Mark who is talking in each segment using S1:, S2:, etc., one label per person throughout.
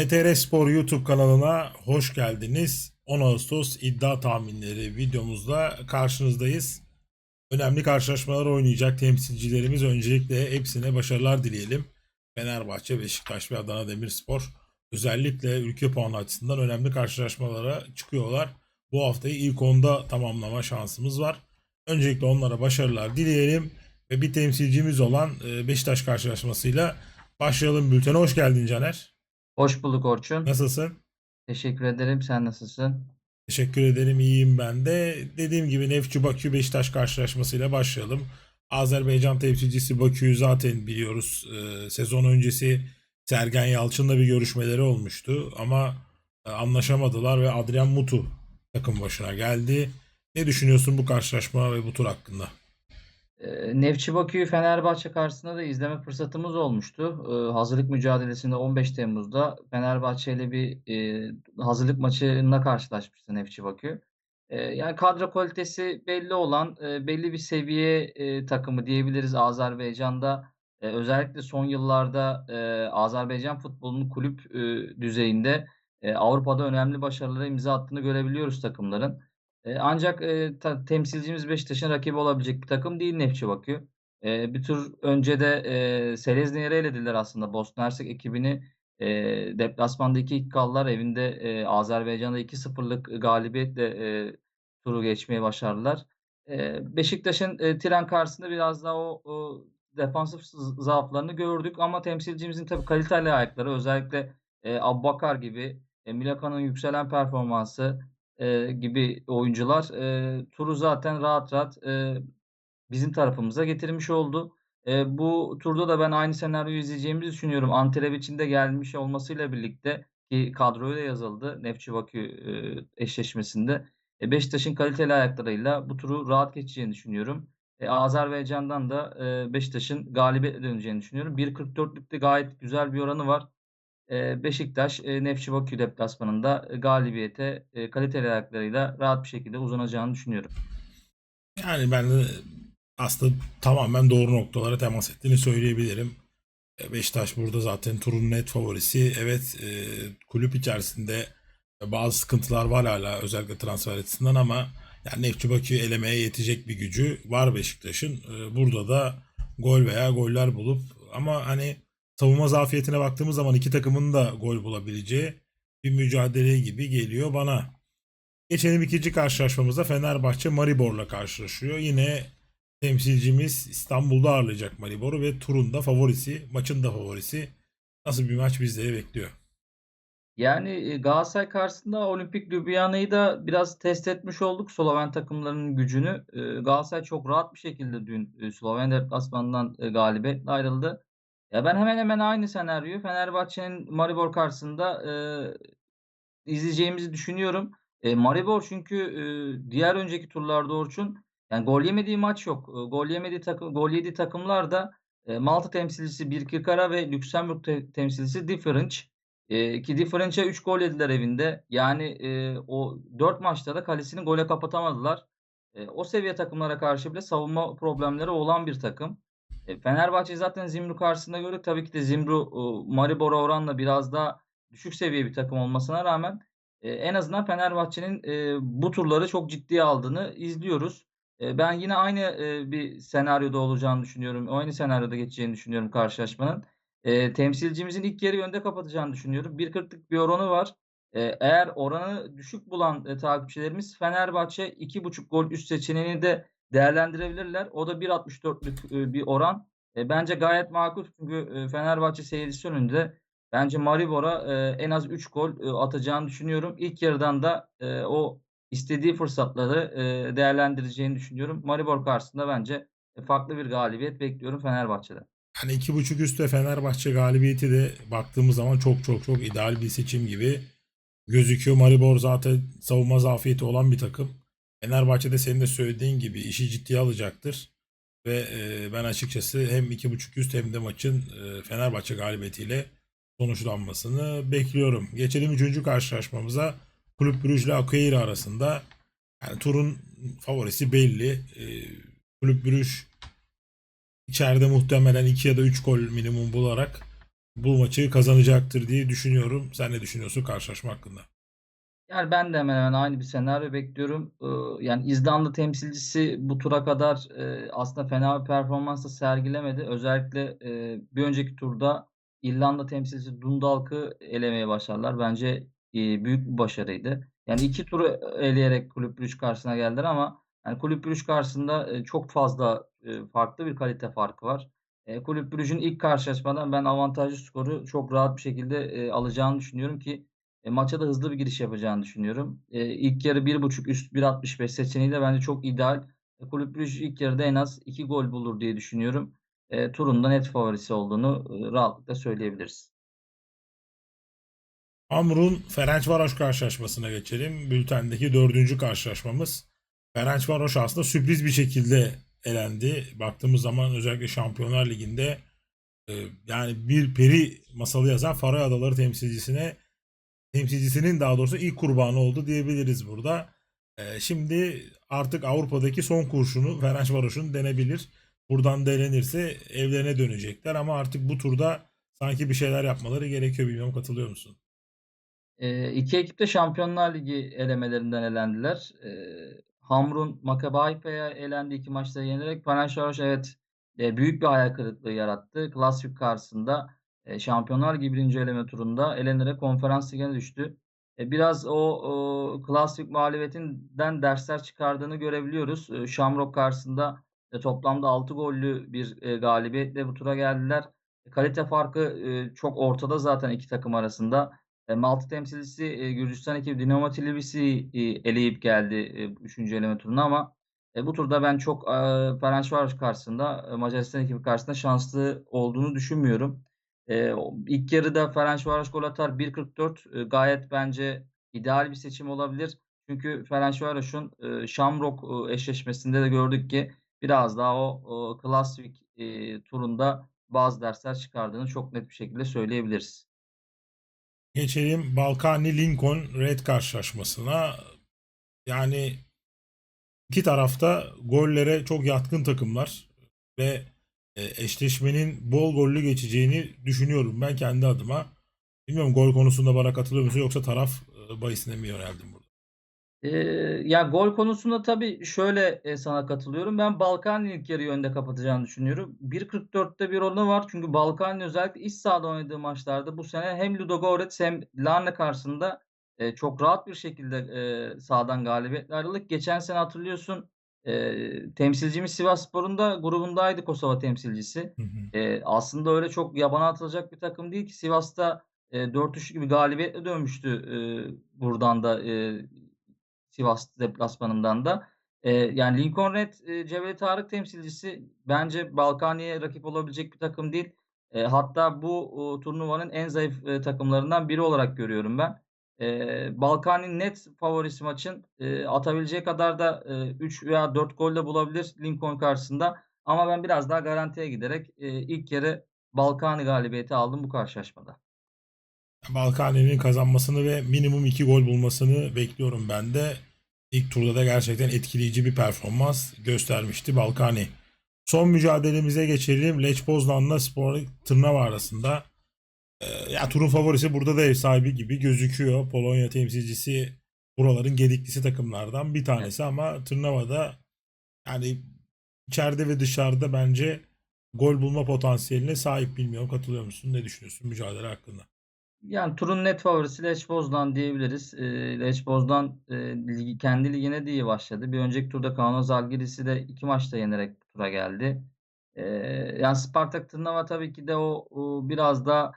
S1: BTR Spor YouTube kanalına hoş geldiniz. 10 Ağustos iddia tahminleri videomuzda karşınızdayız. Önemli karşılaşmalar oynayacak temsilcilerimiz öncelikle hepsine başarılar dileyelim. Fenerbahçe, Beşiktaş ve Adana Demirspor özellikle ülke puanı açısından önemli karşılaşmalara çıkıyorlar. Bu haftayı ilk onda tamamlama şansımız var. Öncelikle onlara başarılar dileyelim ve bir temsilcimiz olan e, Beşiktaş karşılaşmasıyla başlayalım bültene. Hoş geldin Caner.
S2: Hoş bulduk Orçun.
S1: Nasılsın?
S2: Teşekkür ederim. Sen nasılsın?
S1: Teşekkür ederim. iyiyim ben de. Dediğim gibi Nefçi Bakü Beşiktaş karşılaşmasıyla başlayalım. Azerbaycan temsilcisi Bakü'yü zaten biliyoruz. Ee, sezon öncesi Sergen Yalçın'la bir görüşmeleri olmuştu ama e, anlaşamadılar ve Adrian Mutu takım başına geldi. Ne düşünüyorsun bu karşılaşma ve bu tur hakkında?
S2: Nefçi Fenerbahçe karşısında da izleme fırsatımız olmuştu. Hazırlık mücadelesinde 15 Temmuz'da Fenerbahçe ile bir hazırlık maçına karşılaşmıştı Nefçi yani kadro kalitesi belli olan belli bir seviye takımı diyebiliriz Azerbaycan'da. Özellikle son yıllarda Azerbaycan futbolunun kulüp düzeyinde Avrupa'da önemli başarılara imza attığını görebiliyoruz takımların. Eee, ancak, eee, ta temsilcimiz Beşiktaş'ın rakibi olabilecek bir takım değil Nefçi Bakü. Eee, bir tur önce de, eee, Seleznyer'i elediler aslında. Bosna Hersek ekibini, eee, deplasmanda 2-2 kaldılar. Evinde, eee, Azerbaycan'da 2-0'lık galibiyetle, eee, turu geçmeyi başardılar. Eee, Beşiktaş'ın, eee, Tiran karşısında biraz daha o, o defansif zaaflarını gördük ama temsilcimizin tabii kaliteli ayakları özellikle, eee, Abubacar gibi, eee, Milaka'nın yükselen performansı, eee, gibi oyuncular, eee, turu zaten rahat rahat, eee, bizim tarafımıza getirmiş oldu. Eee, bu turda da ben aynı senaryoyu izleyeceğimizi düşünüyorum. Ante Rebic'in de gelmiş olmasıyla birlikte ki kadroya da yazıldı Nefçi Bakü, eee, eşleşmesinde. E, Beşiktaş'ın kaliteli ayaklarıyla bu turu rahat geçeceğini düşünüyorum. E, Azerbaycan'dan da, eee, Beşiktaş'ın galibiyetle döneceğini düşünüyorum. 1.44'lük de gayet güzel bir oranı var. Eee, Beşiktaş, eee, Nefçi Bakü deplasmanında, eee, galibiyete, eee, kaliteli ayaklarıyla rahat bir şekilde uzanacağını düşünüyorum.
S1: Yani ben aslında tamamen doğru noktalara temas ettiğini söyleyebilirim. E, Beşiktaş burada zaten turun net favorisi. Evet e, kulüp içerisinde bazı sıkıntılar var hala özellikle transfer açısından ama yani Nefçi Bakü'yü elemeye yetecek bir gücü var Beşiktaş'ın. E, burada da gol veya goller bulup ama hani savunma zafiyetine baktığımız zaman iki takımın da gol bulabileceği bir mücadele gibi geliyor bana. Geçelim ikinci karşılaşmamızda Fenerbahçe Maribor'la karşılaşıyor. Yine temsilcimiz İstanbul'da ağırlayacak Maribor'u ve turun da favorisi, maçın da favorisi. Nasıl bir maç bizleri bekliyor?
S2: Yani, eee, Galatasaray karşısında Olimpik Ljubljana'yı da biraz test etmiş olduk Sloven takımlarının gücünü. Eee, Galatasaray çok rahat bir şekilde dün, eee, Sloven deplasmanından, galibiyetle ayrıldı. Ya, ben hemen hemen aynı senaryoyu Fenerbahçe'nin Maribor karşısında, eee, izleyeceğimizi düşünüyorum. Eee, Maribor çünkü, eee, diğer önceki turlarda Orçun, yani gol yemediği maç yok. Eee, gol yemediği takım gol yediği takımlar da, eee, Malta temsilcisi Birkirkara ve Lüksemburg te temsilcisi Difference. Eee, ki Difference'e 3 gol yediler evinde. Yani, eee, o 4 maçta da kalesini gole kapatamadılar. Eee, o seviye takımlara karşı bile savunma problemleri olan bir takım. E, Fenerbahçe zaten Zimru karşısında gördük. Tabii ki de Zimru, uuu, Maribor'a oranla biraz daha düşük seviye bir takım olmasına rağmen, eee, en azından Fenerbahçe'nin, eee, bu turları çok ciddiye aldığını izliyoruz. Eee, ben yine aynı, bir senaryoda olacağını düşünüyorum. Aynı senaryoda geçeceğini düşünüyorum karşılaşmanın. Temsilcimizin ilk yarıyı önde kapatacağını düşünüyorum. 1.40'lık bir oranı var. Eğer oranı düşük bulan, takipçilerimiz Fenerbahçe 2.5 gol üst seçeneğini de değerlendirebilirler. O da 1.64'lük, eee, bir oran. Eee, bence gayet makul çünkü, eee, Fenerbahçe seyircisi önünde bence Maribor'a, eee, en az 3 gol, eee, atacağını düşünüyorum. İlk yarıdan da, eee, o istediği fırsatları, eee, değerlendireceğini düşünüyorum. Maribor karşısında bence, eee, farklı bir galibiyet bekliyorum Fenerbahçe'den.
S1: Hani 2.5 üstte Fenerbahçe galibiyeti de baktığımız zaman çok çok çok ideal bir seçim gibi gözüküyor. Maribor zaten savunma zafiyeti olan bir takım. Fenerbahçe de senin de söylediğin gibi işi ciddiye alacaktır. Ve e, ben açıkçası hem 2.5 üst hem de maçın e, Fenerbahçe galibiyetiyle sonuçlanmasını bekliyorum. Geçelim 3. karşılaşmamıza. Kulüp Brugge ile Akuyeri arasında. Yani turun favorisi belli. E, Kulüp Brugge içeride muhtemelen 2 ya da 3 gol minimum bularak bu maçı kazanacaktır diye düşünüyorum. Sen ne düşünüyorsun karşılaşma hakkında?
S2: Yani ben de hemen hemen aynı bir senaryo bekliyorum. Ee, yani İzlanda temsilcisi bu tura kadar e, aslında fena bir performans da sergilemedi. Özellikle e, bir önceki turda İrlanda temsilcisi Dundalk'ı elemeye başardılar. Bence e, büyük bir başarıydı. Yani iki turu eleyerek Kulüp Brugge karşısına geldiler ama yani Kulüp Brugge karşısında e, çok fazla e, farklı bir kalite farkı var. E, Kulüp Brugge'ün ilk karşılaşmadan ben avantajlı skoru çok rahat bir şekilde e, alacağını düşünüyorum ki e, maça da hızlı bir giriş yapacağını düşünüyorum. E, ilk yarı 1.5 üst 1.65 seçeneği de bence çok ideal. E, Kulüp Brugge ilk yarıda en az 2 gol bulur diye düşünüyorum. E, turun net favorisi olduğunu e, rahatlıkla söyleyebiliriz.
S1: Amrun Ferencvaros karşılaşmasına geçelim. Bültendeki dördüncü karşılaşmamız. Ferencvaros aslında sürpriz bir şekilde elendi. Baktığımız zaman özellikle Şampiyonlar Ligi'nde e, yani bir peri masalı yazan Faroe Adaları temsilcisine temsilcisinin daha doğrusu ilk kurbanı oldu diyebiliriz burada. E, şimdi artık Avrupa'daki son kurşunu Ferencvaros'un denebilir. Buradan delenirse evlerine dönecekler ama artık bu turda sanki bir şeyler yapmaları gerekiyor. Bilmiyorum katılıyor musun?
S2: E, iki ekip de Şampiyonlar Ligi elemelerinden elendiler. E, Hamrun Maccabi Haifa'ya elendi iki maçta yenerek. Fenerbahçe evet e, büyük bir hayal kırıklığı yarattı. Klasvik karşısında e, Şampiyonlar Ligi birinci eleme turunda elenerek konferans ligine düştü. E, biraz o, o Klasvik mağlubiyetinden dersler çıkardığını görebiliyoruz. E, Shamrock karşısında e, toplamda 6 gollü bir e, galibiyetle bu tura geldiler. E, kalite farkı e, çok ortada zaten iki takım arasında. E, Malta temsilcisi e, Gürcistan ekibi Dinamo Tbilissi'yi e, eleyip geldi e, 3. eleme turuna ama e, bu turda ben çok e, Ferencvaros karşısında, e, Macaristan ekibi karşısında şanslı olduğunu düşünmüyorum. E, ilk yarıda Ferencvaros gol atar 1.44 e, gayet bence ideal bir seçim olabilir. Çünkü Ferencvaros'un e, Shamrock e, eşleşmesinde de gördük ki biraz daha o, o Klasvik e, turunda bazı dersler çıkardığını çok net bir şekilde söyleyebiliriz.
S1: Geçelim Balkani Lincoln Red karşılaşmasına. Yani iki tarafta gollere çok yatkın takımlar ve e, eşleşmenin bol gollü geçeceğini düşünüyorum ben kendi adıma. Bilmiyorum gol konusunda bana katılıyor musun yoksa taraf e, bahisine mi yöneldim burada?
S2: Eee, ya, gol konusunda tabii şöyle, eee, sana katılıyorum. Ben Balkan'ın ilk yarıyı önde kapatacağını düşünüyorum. 1.44'te bir oranı var. Çünkü Balkan'ın özellikle iç sahada oynadığı maçlarda bu sene hem Ludogorets hem Larne karşısında, eee, çok rahat bir şekilde, eee, sahadan galibiyetle ayrıldık. Geçen sene hatırlıyorsun, eee, temsilcimiz Sivasspor'un da grubundaydı Kosova temsilcisi.
S1: Hı hı.
S2: Eee, aslında öyle çok yabana atılacak bir takım değil ki Sivas'ta, eee, 4-3 gibi galibiyetle dönmüştü, eee, buradan da, eee, Sivas deplasmanından da. Eee, yani Lincoln Red, eee, Cebeli Tarık temsilcisi bence Balkani'ye rakip olabilecek bir takım değil. Eee, hatta bu, uuu, turnuvanın en zayıf, eee, takımlarından biri olarak görüyorum ben. Eee, Balkani net favorisi maçın. Eee, atabileceği kadar da, eee, 3 veya 4 gol de bulabilir Lincoln karşısında. Ama ben biraz daha garantiye giderek, eee, ilk yarı Balkani galibiyeti aldım bu karşılaşmada.
S1: Balkani'nin kazanmasını ve minimum 2 gol bulmasını bekliyorum ben de. İlk turda da gerçekten etkileyici bir performans göstermişti Balkani. Son mücadelemize geçelim. Lech Poznan'la Spor Tırnava arasında. Ee, ya turun favorisi burada da ev sahibi gibi gözüküyor. Polonya temsilcisi buraların gediklisi takımlardan bir tanesi ama Tırnava'da yani içeride ve dışarıda bence gol bulma potansiyeline sahip bilmiyorum. Katılıyor musun? Ne düşünüyorsun mücadele hakkında?
S2: Yani turun net favorisi Lech Poznan diyebiliriz. Lech Poznan, eee, ligi kendi ligine de iyi başladı. Bir önceki turda Kaunas Žalgiris'i de 2 maçta yenerek tura geldi. Eee, yani Spartak Trnava tabii ki de o, uuu, biraz da,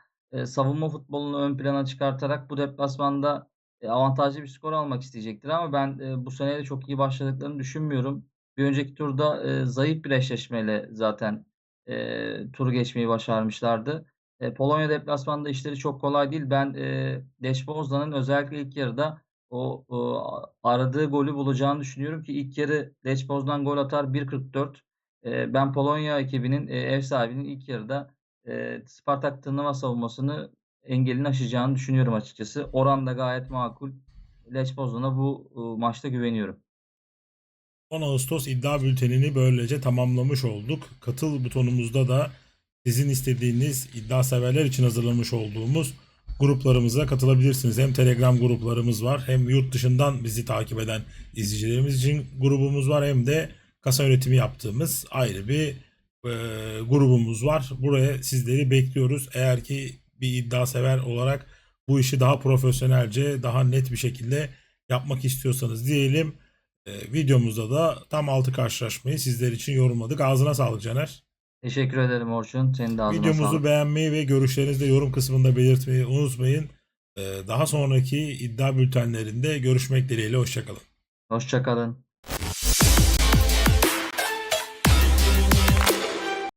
S2: savunma futbolunu ön plana çıkartarak bu deplasmanda, avantajlı bir skor almak isteyecektir ama ben, bu sene de çok iyi başladıklarını düşünmüyorum. Bir önceki turda, zayıf bir eşleşmeyle zaten, eee, turu geçmeyi başarmışlardı. Eee, Polonya deplasmanında işleri çok kolay değil. Ben, eee, Lech Poznan'ın özellikle ilk yarıda o, ooo, aradığı golü bulacağını düşünüyorum ki ilk yarı Lech Poznan gol atar 1.44. Eee, ben Polonya ekibinin, eee, ev sahibinin ilk yarıda, eee, Spartak Trnava savunmasını engelini aşacağını düşünüyorum açıkçası. Oran da gayet makul. Lech Poznan'a bu, uuu, maçta güveniyorum.
S1: 10 Ağustos iddia bültenini böylece tamamlamış olduk. Katıl butonumuzda da sizin istediğiniz iddia severler için hazırlamış olduğumuz gruplarımıza katılabilirsiniz. Hem Telegram gruplarımız var hem yurt dışından bizi takip eden izleyicilerimiz için grubumuz var hem de kasa yönetimi yaptığımız ayrı bir e, grubumuz var. Buraya sizleri bekliyoruz. Eğer ki bir iddia sever olarak bu işi daha profesyonelce, daha net bir şekilde yapmak istiyorsanız diyelim. E, videomuzda da tam altı karşılaşmayı sizler için yorumladık. Ağzına sağlık Caner.
S2: Teşekkür ederim Orçun. Senin de ağzına
S1: Videomuzu
S2: sağlık.
S1: beğenmeyi ve görüşlerinizi de yorum kısmında belirtmeyi unutmayın. E, daha sonraki iddia bültenlerinde görüşmek dileğiyle. Hoşçakalın.
S2: Hoşça kalın.